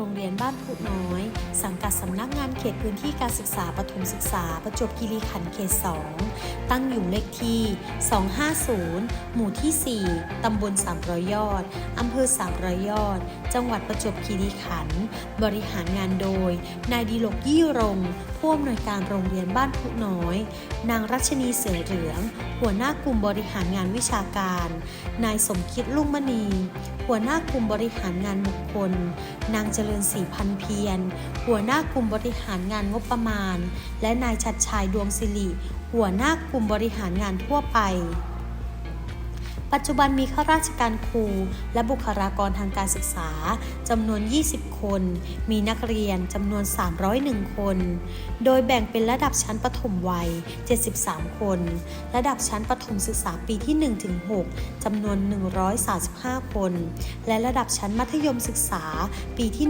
โรงเรียนบ้านพุน้อย สังกัดสำนักงานเขตพื้นที่การศึกษาปฐมศึกษา ประจวบคีรีขันธ์เขต 2 ตั้งอยู่เลขที่ 250 หมู่ที่ 4 ตำบล300 ยอด อำเภอ300 ยอด จังหวัดประจวบคีรีขันธ์บริหารงานโดย นายดีลกยี่รงค์ผู้อำนวยการโรงเรียนบ้านพุน้อย นางรัชนีเสือเหลือง หัวหน้ากลุ่มบริหารงานวิชาการ นายสมคิดลุ่งมณี หัวหน้ากลุ่มบริหารงานบุคคล นางเจริญศรีพันเพียร หัวหน้ากลุ่มบริหารงานงบประมาณ และนายชัดชัยดวงสิริ หัวหน้ากลุ่มบริหารงานทั่วไป ปัจจุบันมีข้าราชการครู และบุคลากรทางการศึกษาจำนวน 20 คน มีนักเรียนจำนวน 301 คน โดยแบ่งเป็นระดับชั้นประถมวัย 73 คน ระดับชั้นประถมศึกษาปีที่ 1-6จำนวน 135 คน และระดับชั้นมัธยมศึกษาปีที่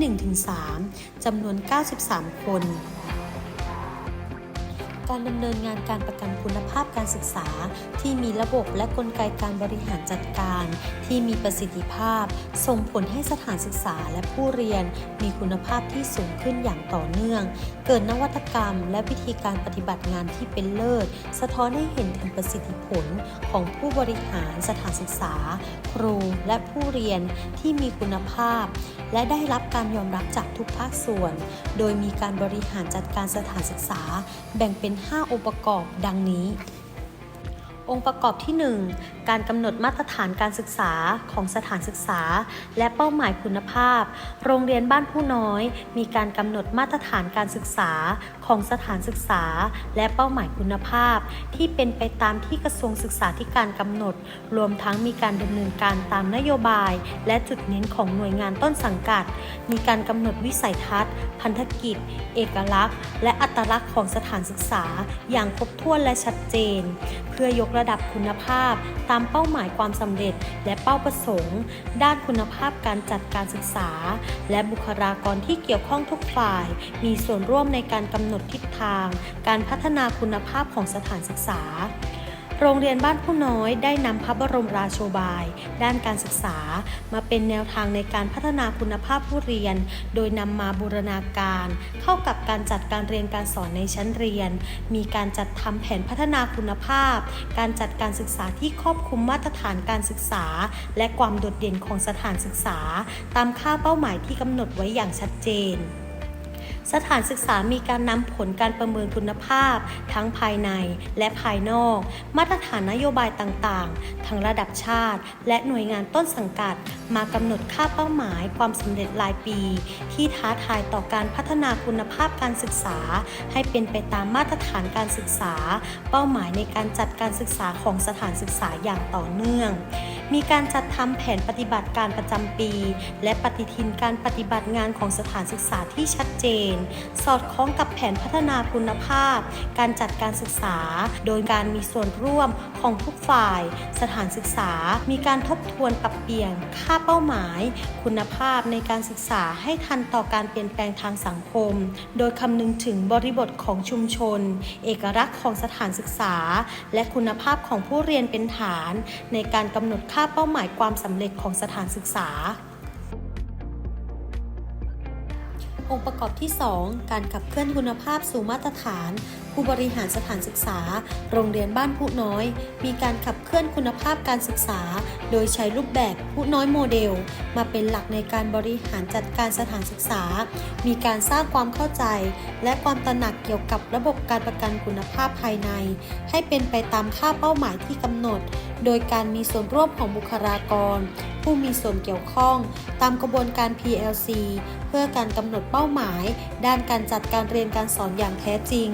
1-3จำนวน 93 คน การดำเนินงานการประกันคุณภาพการศึกษา ที่มีระบบและกลไกการบริหารจัดการ ที่มีประสิทธิภาพ ส่งผลให้สถานศึกษาและผู้เรียน มีคุณภาพที่สูงขึ้นอย่างต่อเนื่อง เกิดนวัตกรรม และวิธีการปฏิบัติงานที่เป็นเลิศ สะท้อนให้เห็นถึงประสิทธิผลของผู้บริหารสถานศึกษา ครูและผู้เรียนที่มีคุณภาพ และได้รับการยอมรับจากทุกภาคส่วน โดยมีการบริหารจัดการสถานศึกษา แบ่งเป็น5 องค์ประกอบดังนี้ องค์ประกอบที่ 1 การกำหนดมาตรฐานการศึกษาของสถานศึกษา และเป้าหมายคุณภาพ โรงเรียนบ้านผู้น้อย มีการกำหนดมาตรฐานการศึกษา ของสถานศึกษา และเป้าหมายคุณภาพ ที่เป็นไปตามที่กระทรวงศึกษาธิการกำหนด รวมทั้งมีการดำเนินการตามนโยบาย และจุดเน้นของหน่วยงานต้นสังกัด มีการกำหนดวิสัยทัศน์ พันธกิจ เอกลักษณ์ และอัตลักษณ์ของสถานศึกษา อย่างครบถ้วนและชัดเจน เพื่อยกระดับคุณภาพ ตามเป้าหมายความสำเร็จ และเป้าประสงค์ ด้านคุณภาพการจัดการศึกษา และบุคลากรที่เกี่ยวข้องทุกฝ่าย มีส่วนร่วมในการกำหนดดทิศทาง การพัฒนาคุณภาพของสถานศึกษา โรงเรียนบ้านผู้น้อยได้นำพระบรมราโชบาย ด้านการศึกษา มาเป็นแนวทางในการพัฒนาคุณภาพผู้เรียน โดยนำมาบูรณาการ เข้ากับการจัดการเรียนการสอนในชั้นเรียน มีการจัดทำแผนพัฒนาคุณภาพ การจัดการศึกษาที่ครอบคลุมมาตรฐานการศึกษา และความโดดเด่นของสถานศึกษา ตามค่าเป้าหมายที่กำหนดไว้อย่างชัดเจน สถานศึกษามีการนำผลการประเมินคุณภาพ ทั้งภายในและภายนอก มาตรฐานนโยบายต่างๆ ทั้งระดับชาติ และหน่วยงานต้นสังกัด มากำหนดค่าเป้าหมายความสำเร็จรายปี ที่ท้าทายต่อการพัฒนาคุณภาพการศึกษา ให้เป็นไปตามมาตรฐานการศึกษา เป้าหมายในการจัดการศึกษาของสถานศึกษาอย่างต่อเนื่อง มีการจัดทำแผนปฏิบัติการประจำปี และปฏิทินการปฏิบัติงานของสถานศึกษาที่ชัดเจนสอดคล้องกับแผนพัฒนาคุณภาพ การจัดการศึกษา โดยการมีส่วนร่วมของทุกฝ่าย สถานศึกษา มีการทบทวนปรับเปลี่ยนค่าเป้าหมาย คุณภาพในการศึกษาให้ทันต่อการเปลี่ยนแปลงทางสังคม โดยคำนึงถึงบริบทของชุมชน เอกลักษณ์ของสถานศึกษา และคุณภาพของผู้เรียนเป็นฐาน ในการกำหนดค่าเป้าหมายความสำเร็จของสถานศึกษา องค์ประกอบที่ 2 การขับเคลื่อนคุณภาพสู่มาตรฐาน ผู้บริหารสถานศึกษา โรงเรียนบ้านผู้น้อย มีการขับเคลื่อนคุณภาพการศึกษา โดยใช้รูปแบบผู้น้อยโมเดล มาเป็นหลักในการบริหารจัดการสถานศึกษา มีการสร้างความเข้าใจ และความตระหนักเกี่ยวกับระบบการประกันคุณภาพภายใน ให้เป็นไปตามค่าเป้าหมายที่กำหนด โดยการมีส่วนร่วมของบุคลากร ผู้มีส่วนเกี่ยวข้อง ตามกระบวนการ PLC เพื่อการกำหนดเป้าหมาย ด้านการจัดการเรียนการสอนอย่างแท้จริง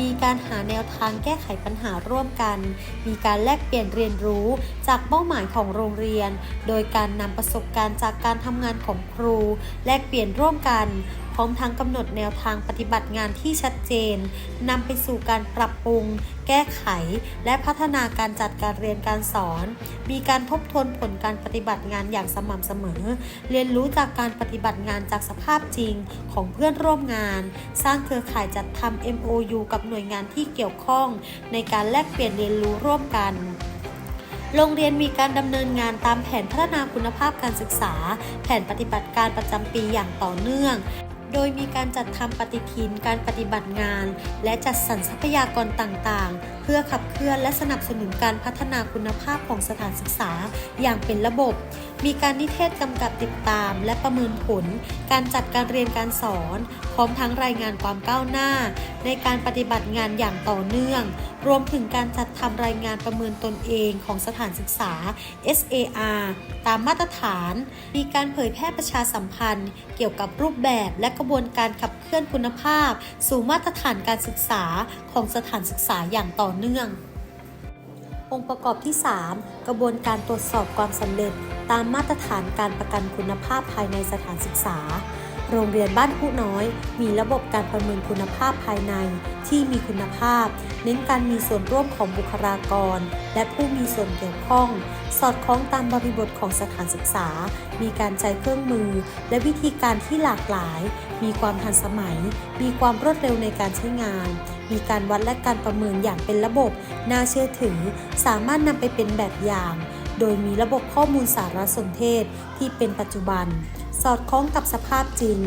มีการหาแนวทางแก้ไขปัญหาร่วมกัน มีการแลกเปลี่ยนเรียนรู้จากเป้าหมายของโรงเรียน โดยการนำประสบการณ์จากการทำงานของครู แลกเปลี่ยนร่วมกันพร้อมทั้งกำหนดแนวทางปฏิบัติงานที่ชัดเจนนำไปสู่การปรับปรุง แก้ไข และพัฒนาการจัดการเรียนการสอน มีการทบทวนผลการปฏิบัติงานอย่างสม่ำเสมอ เรียนรู้จากการปฏิบัติงานจากสภาพจริงของเพื่อนร่วมงาน สร้างเครือข่ายจัดทำ MOU กับหน่วยงานที่เกี่ยวข้อง ในการแลกเปลี่ยนเรียนรู้ร่วมกันโรงเรียนมีการดำเนินงานตามแผนพัฒนาคุณภาพการศึกษา แผนปฏิบัติการประจำปีอย่างต่อเนื่อง โดยมีการจัดทำปฏิทินการปฏิบัติงาน และจัดสรรทรัพยากรต่างๆ เพื่อขับเคลื่อนและสนับสนุนการพัฒนาคุณภาพของสถานศึกษาอย่างเป็นระบบ มีการนิเทศกำกับติดตาม และประเมินผล การจัดการเรียนการสอน พร้อมทั้งรายงานความก้าวหน้า ในการปฏิบัติงานอย่างต่อเนื่อง รวมถึงการจัดทำรายงานประเมินตนเองของสถานศึกษา SAR ตามมาตรฐาน มีการเผยแพร่ประชาสัมพันธ์ เกี่ยวกับรูปแบบและกระบวนการขับเคลื่อนคุณภาพ สู่มาตรฐานการศึกษาของสถานศึกษาอย่างต่อเนื่อง องค์ประกอบที่ 3 กระบวนการตรวจสอบความสำเร็จ ตามมาตรฐานการประกันคุณภาพภายในสถานศึกษา โรงเรียนบ้านผู้น้อย มีระบบการประเมินคุณภาพภายในที่มีคุณภาพ เน้นการมีส่วนร่วมของบุคลากร และผู้มีส่วนเกี่ยวข้อง สอดคล้องตามบริบทของสถานศึกษา มีการใช้เครื่องมือ และวิธีการที่หลากหลาย มีความทันสมัย มีความรวดเร็วในการใช้งาน มีการวัดและการประเมินอย่างเป็นระบบ น่าเชื่อถือ สามารถนำไปเป็นแบบอย่าง โดยมีระบบข้อมูลสารสนเทศที่เป็นปัจจุบัน สอดคล้องกับสภาพจริง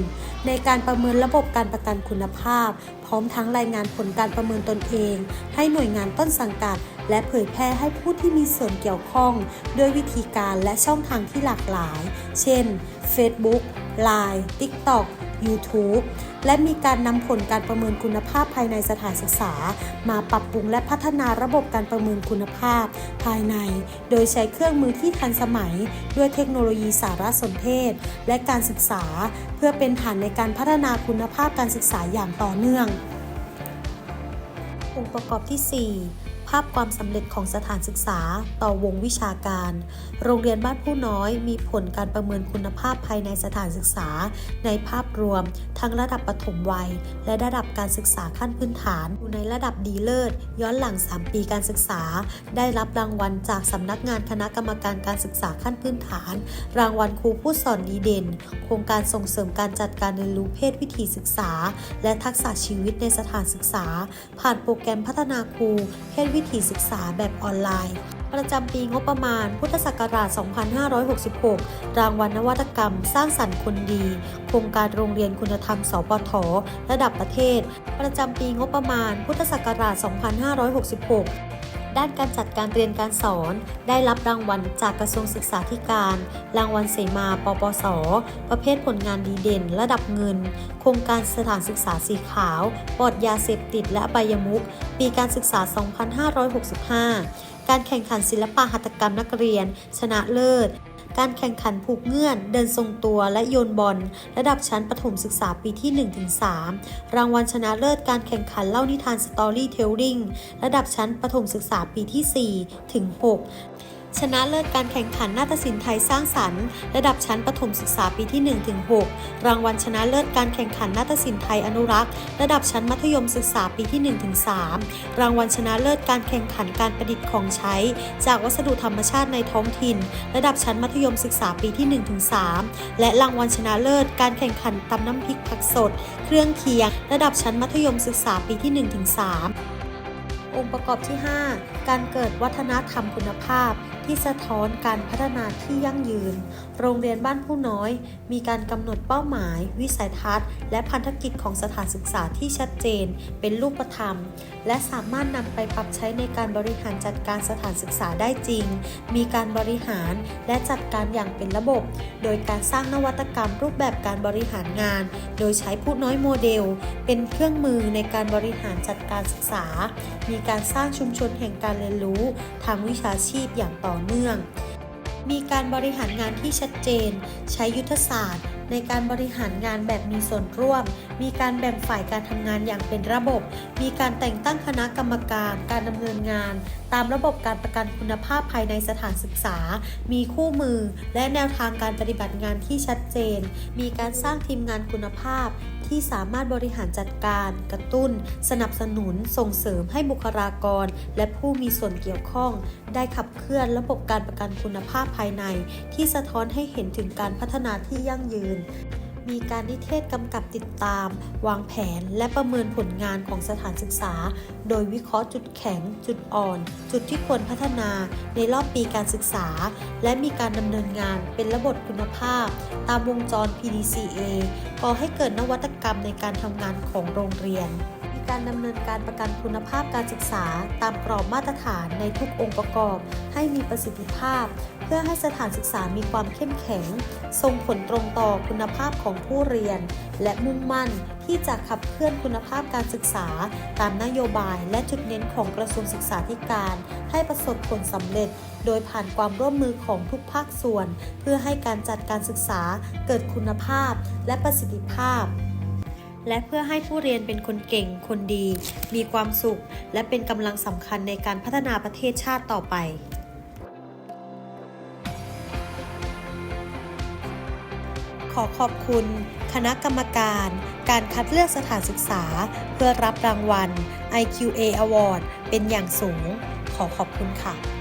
ในการประเมินระบบการประกันคุณภาพ พร้อมทั้งรายงานผลการประเมินตนเอง ให้หน่วยงานต้นสังกัด และเผยแพร่ให้ผู้ที่มีส่วนเกี่ยวข้อง ด้วยวิธีการและช่องทางที่หลากหลาย เช่น Facebook Line TikTok YouTube และมีการนำผลการประเมินคุณภาพภายในสถานศึกษา มาปรับปรุงและพัฒนาระบบการประเมินคุณภาพ ภายใน โดยใช้เครื่องมือที่ทันสมัย ด้วยเทคโนโลยีสารสนเทศ และการศึกษา เพื่อเป็นฐานในการพัฒนาคุณภาพการศึกษาอย่างต่อเนื่อง องค์ประกอบที่ 4 ภาพความสำเร็จของสถานศึกษาต่อวงวิชาการ โรงเรียนบ้านผู้น้อยมีผลการประเมินคุณภาพภายในสถานศึกษา ในภาพรวม ทั้งระดับปฐมวัย และระดับการศึกษาขั้นพื้นฐานอยู่ในระดับดีเลิศ ย้อนหลัง 3 ปีการศึกษา ได้รับรางวัลจากสำนักงานคณะกรรมการการศึกษาขั้นพื้นฐาน รางวัลครูผู้สอนดีเด่น โครงการส่งเสริมการจัดการเรียนรู้เพศวิถีศึกษา และทักษะชีวิตในสถานศึกษา ผ่านโปรแกรมพัฒนาครูเพศวิถีศึกษาแบบออนไลน์ ประจำปีงบประมาณ พุทธศักราช 2566 รางวัลนวัตกรรม สร้างสรรค์คนดี โครงการโรงเรียนคุณธรรม สปท ระดับประเทศ ประจำปีงบประมาณ พุทธศักราช 2566 ด้านการจัดการเรียนการสอน ได้รับรางวัลจากกระทรวงศึกษาธิการ รางวัลเสมาปปส ประเภทผลงานดีเด่น ระดับเงิน โครงการสถานศึกษาสีขาว ปลอดยาเสพติดและใบยมุก ปีการศึกษา 2565 การแข่งขันศิลปะหัตถกรรมนักเรียน ชนะเลิศ การแข่งขันผูกเงื่อน เดินทรงตัวและโยนบอล ระดับชั้นประถมศึกษาปีที่ 1-3 รางวัลชนะเลิศการแข่งขันเล่านิทานสตอรี่เทลลิงระดับชั้นประถมศึกษาปีที่ 4 ถึง 6 ชนะเลิศการแข่งขันนาฏศิลป์ไทยสร้างสรรค์ ระดับชั้นประถมศึกษาปีที่ 1-6 รางวัลชนะเลิศการแข่งขันนาฏศิลป์ไทยอนุรักษ์ ระดับชั้นมัธยมศึกษาปีที่ 1-3 รางวัลชนะเลิศการแข่งขันการประดิษฐ์ของใช้ จากวัสดุธรรมชาติในท้องถิ่น ระดับชั้นมัธยมศึกษาปีที่ 1-3 และรางวัลชนะเลิศการแข่งขันตำน้ำพริกผักสด เครื่องเคียง ระดับชั้นมัธยมศึกษาปีที่ 1-3 องค์ประกอบที่ 5 การเกิดวัฒนธรรมคุณภาพ ที่สะท้อนการพัฒนาที่ยั่งยืน โรงเรียนบ้านผู้น้อย มีการกำหนดเป้าหมาย วิสัยทัศน์ และพันธกิจของสถานศึกษาที่ชัดเจน เป็นรูปธรรม และสามารถนำไปปรับใช้ในการบริหารจัดการสถานศึกษาได้จริง มีการบริหารและจัดการอย่างเป็นระบบ โดยการสร้างนวัตกรรมรูปแบบการบริหารงาน โดยใช้ผู้น้อยโมเดล เป็นเครื่องมือในการบริหารจัดการศึกษา มีการสร้างชุมชนแห่งการเรียนรู้ ทางวิชาชีพอย่างต่อเนื่อง มีการบริหารงานที่ชัดเจน ใช้ยุทธศาสตร์ ในการบริหารงานแบบมีส่วนร่วม มีการแบ่งฝ่ายการทำงานอย่างเป็นระบบ มีการแต่งตั้งคณะกรรมการ การดำเนินงาน ตามระบบการประกันคุณภาพภายในสถานศึกษา มีคู่มือ และแนวทางการปฏิบัติงานที่ชัดเจน มีการสร้างทีมงานคุณภาพที่สามารถบริหารจัดการ กระตุ้น สนับสนุน ส่งเสริมให้บุคลากร และผู้มีส่วนเกี่ยวข้อง ได้ขับเคลื่อนระบบการประกันคุณภาพภายใน ที่สะท้อนให้เห็นถึงการพัฒนาที่ยั่งยืน มีการนิเทศกำกับติดตาม วางแผนและประเมินผลงานของสถานศึกษา โดยวิเคราะห์จุดแข็ง จุดอ่อน จุดที่ควรพัฒนาในรอบปีการศึกษา และมีการดำเนินงานเป็นระบบคุณภาพ ตามวงจร PDCA ก่อให้เกิดนวัตกรรมในการทำงานของโรงเรียน การดำเนินการประกันคุณภาพการศึกษา ตามกรอบมาตรฐานในทุกองค์ประกอบ ให้มีประสิทธิภาพ เพื่อให้สถานศึกษามีความเข้มแข็ง ส่งผลตรงต่อคุณภาพของผู้เรียน และมุ่งมั่นที่จะขับเคลื่อนคุณภาพการศึกษา ตามนโยบายและจุดเน้นของกระทรวงศึกษาธิการ ให้ประสบผลสำเร็จ โดยผ่านความร่วมมือของทุกภาคส่วน เพื่อให้การจัดการศึกษาเกิดคุณภาพและประสิทธิภาพ และเพื่อให้ผู้เรียนเป็นคนเก่ง คนดี มีความสุข และเป็นกำลังสำคัญในการพัฒนาประเทศชาติต่อไปขอขอบคุณ คณะกรรมการ การคัดเลือกสถานศึกษา เพื่อรับรางวัล IQA Award เป็นอย่างสูง ขอขอบคุณค่ะ